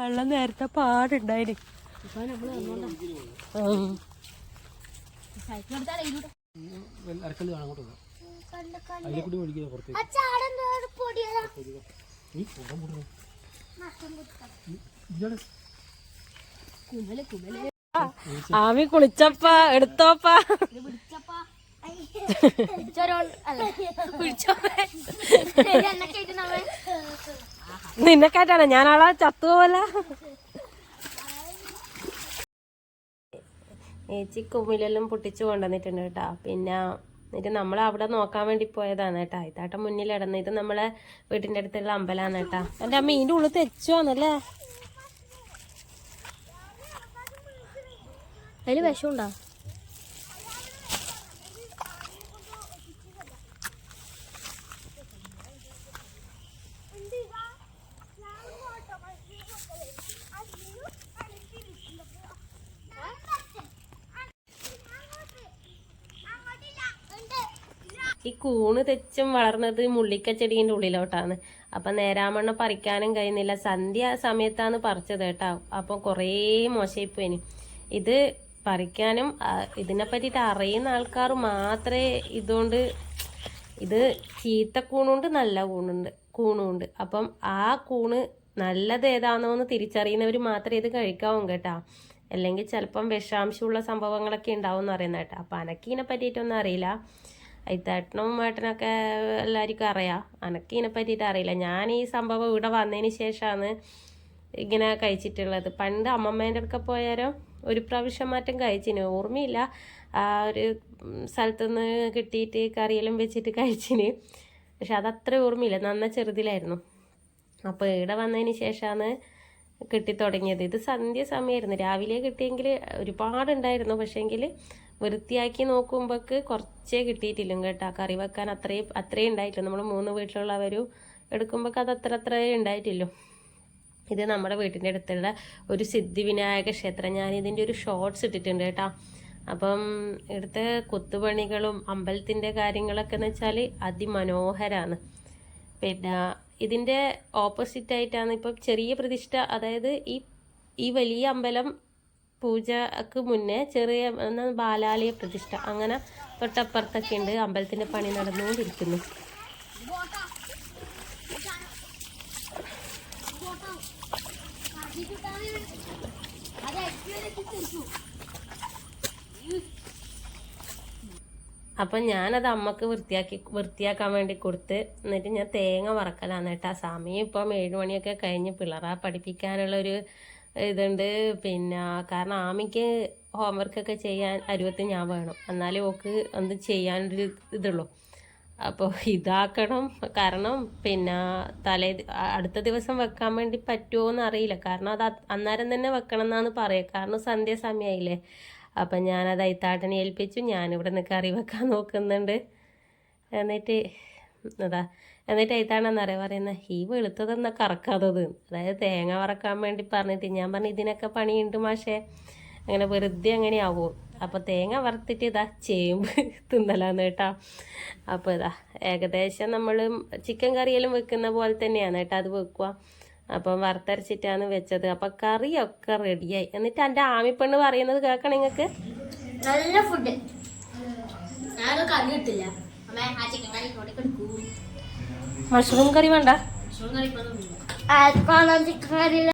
വെള്ളം നേരത്തെ പാടുണ്ടായിന്. ആമി കുളിച്ചപ്പ എടുത്തോപ്പ. നിന്നെക്കാറ്റാണ് ഞാനാളാ ചത്തുപോല ഏച്ചി കുമ്മിലെല്ലാം പൊട്ടിച്ചു കൊണ്ടുവന്നിട്ടുണ്ട് കേട്ടാ. പിന്നെ എന്നിട്ട് നമ്മൾ അവിടെ നോക്കാൻ വേണ്ടി പോയതാണ് കേട്ടാ. ഇതാട്ട മുന്നിൽ ഇടന്ന് ഇത് നമ്മളെ വീട്ടിന്റെ അടുത്തുള്ള അമ്പലാണ് കേട്ടാ. എന്റെ അമ്മ ഇതിന്റെ ഉള്ളിൽ തെച്ചുവാന്നല്ലേ അതിൽ വിഷമുണ്ടോ? ഈ കൂണ് തെച്ചും വളർന്നത് മുള്ളിക്ക ഉള്ളിലോട്ടാണ്. അപ്പം നേരാമണ്ണം പറിക്കാനും കഴിയുന്നില്ല. സന്ധ്യ സമയത്താണ് പറിച്ചത് കേട്ടോ. അപ്പം കുറേ മോശമായിപ്പോയിന്. ഇത് പറിക്കാനും ഇതിനെ പറ്റിയിട്ട് അറിയുന്ന ആൾക്കാർ മാത്രമേ ഇതുകൊണ്ട് ഇത് ചീത്ത കൂണുണ്ട് നല്ല കൂണുണ്ട് കൂണുണ്ട്. അപ്പം ആ കൂണ് നല്ലത് ഏതാണോ എന്ന് തിരിച്ചറിയുന്നവർ മാത്രമേ ഇത് കഴിക്കാവും കേട്ടാ. അല്ലെങ്കിൽ ചിലപ്പം വിഷാംശമുള്ള സംഭവങ്ങളൊക്കെ ഉണ്ടാവും എന്ന് അറിയുന്ന കേട്ടോ. അപ്പം അനക്കീനെ പറ്റിയിട്ടൊന്നും അറിയില്ല. ഐത്തേട്ടനും ഏട്ടനൊക്കെ എല്ലാവർക്കും അറിയാം. അനക്ക് ഇതിനെ പറ്റിയിട്ട് അറിയില്ല. ഞാൻ ഈ സംഭവം ഇവിടെ വന്നതിന് ശേഷമാണ് ഇങ്ങനെ കഴിച്ചിട്ടുള്ളത്. പണ്ട് അമ്മമ്മേന്റെ അടുക്ക പോയാലും ഒരു പ്രാവശ്യം മാറ്റം കഴിച്ചിന്. ഓർമ്മയില്ല. ആ ഒരു സ്ഥലത്തുനിന്ന് കിട്ടിയിട്ട് കറിയെല്ലാം വെച്ചിട്ട് കഴിച്ചിന്. പക്ഷെ അതത്ര ഓർമ്മയില്ല. നന്ന ചെറുതിലായിരുന്നു. അപ്പോൾ ഇവിടെ വന്നതിന് ശേഷമാണ് കിട്ടി തുടങ്ങിയത്. ഇത് സന്ധ്യ സമയമായിരുന്നു. രാവിലെ കിട്ടിയെങ്കിൽ ഒരുപാടുണ്ടായിരുന്നു. പക്ഷേങ്കിൽ വൃത്തിയാക്കി നോക്കുമ്പോക്ക് കുറച്ചേ കിട്ടിയിട്ടില്ല കേട്ടോ. കറി വെക്കാൻ അത്രയും അത്രയും ഉണ്ടായിട്ടില്ല നമ്മൾ മൂന്ന് വീട്ടിലുള്ളവരും എടുക്കുമ്പോൾ അത് അത്ര അത്രേ ഉണ്ടായിട്ടില്ല. ഇത് നമ്മുടെ വീട്ടിന്റെ അടുത്തുള്ള ഒരു സിദ്ധിവിനായക ക്ഷേത്രം. ഞാൻ ഇതിന്റെ ഒരു ഷോർട്സ് ഇട്ടിട്ടുണ്ട് കേട്ടോ. അപ്പം ഇവിടുത്തെ കൊത്തുപണികളും അമ്പലത്തിന്റെ കാര്യങ്ങളൊക്കെ എന്ന് വെച്ചാൽ അതിമനോഹരമാണ് പിന്നെ ഇതിന്റെ ഓപ്പോസിറ്റ് ആയിട്ടാണ് ഇപ്പം ചെറിയ പ്രതിഷ്ഠ. അതായത് ഈ ഈ വലിയ അമ്പലം പൂജക്ക് മുന്നേ ചെറിയ ബാലാലയ പ്രതിഷ്ഠ. അങ്ങനെ തൊട്ടപ്പുറത്തൊക്കെ ഉണ്ട്. അമ്പലത്തിന്റെ പണി നടന്നുകൊണ്ടിരിക്കുന്നു. അപ്പം ഞാനത് അമ്മയ്ക്ക് വൃത്തിയാക്കി വൃത്തിയാക്കാൻ വേണ്ടി കൊടുത്ത് എന്നിട്ട് ഞാൻ തേങ്ങ വറക്കലാണ് കേട്ടോ. സമയം ഇപ്പം ഏഴ് മണിയൊക്കെ കഴിഞ്ഞ് പിള്ളേരെ പഠിപ്പിക്കാനുള്ളൊരു ഇതുണ്ട്. പിന്നെ കാരണം ആമിക്ക് ഹോംവർക്കൊക്കെ ചെയ്യാൻ അരുവത്ത് ഞാൻ വേണം. എന്നാലേ ഓക്ക് ഒന്ന് ചെയ്യാനൊരു ഇതുള്ളൂ. അപ്പോൾ ഇതാക്കണം. കാരണം പിന്നെ തലേ അടുത്ത ദിവസം വെക്കാൻ വേണ്ടി പറ്റുമോ എന്ന് അറിയില്ല. കാരണം അത് അന്നേരം തന്നെ വെക്കണം എന്നാണ് പറയുക കാരണം സന്ധ്യ സമയമായില്ലേ അപ്പം ഞാനത് ഐത്താട്ടനെ ഏൽപ്പിച്ചു. ഞാനിവിടെ നിന്ന് കറി വെക്കാൻ നോക്കുന്നുണ്ട്. എന്നിട്ട് അതാ. എന്നിട്ട് ഐത്താണെന്നറിയാം പറയുന്നത് ഈ വെളുത്തതെന്നാ കറക്കാത്തത് അതായത് തേങ്ങ വറക്കാൻ വേണ്ടി പറഞ്ഞിട്ട് ഞാൻ പറഞ്ഞു ഇതിനൊക്കെ പണിയുണ്ട് മാഷേ. അങ്ങനെ വെറുതെ അങ്ങനെ ആവും. അപ്പോൾ തേങ്ങ വറുത്തിട്ട് ഇതാ ചേമ്പ് തിന്നലാന്ന് കേട്ടോ. അപ്പോൾ ഇതാ ഏകദേശം നമ്മൾ ചിക്കൻ കറിയെല്ലാം വെക്കുന്ന പോലെ തന്നെയാണ് കേട്ടോ അത് വെക്കുക. അപ്പം വറുത്തരച്ചിട്ടാണ് വെച്ചത്. അപ്പം കറിയൊക്കെ റെഡിയായി. എന്നിട്ട് എന്റെ ആമിപ്പെണ്ണ് പറയുന്നത് കേൾക്കണം നിങ്ങൾക്ക് നല്ല ഫുഡ് കറി കിട്ടില്ല അമ്മ ആ ചിക്കൻ കറി കൂടി എടുക്കൂ. മഷ്റൂം കറി വേണ്ട.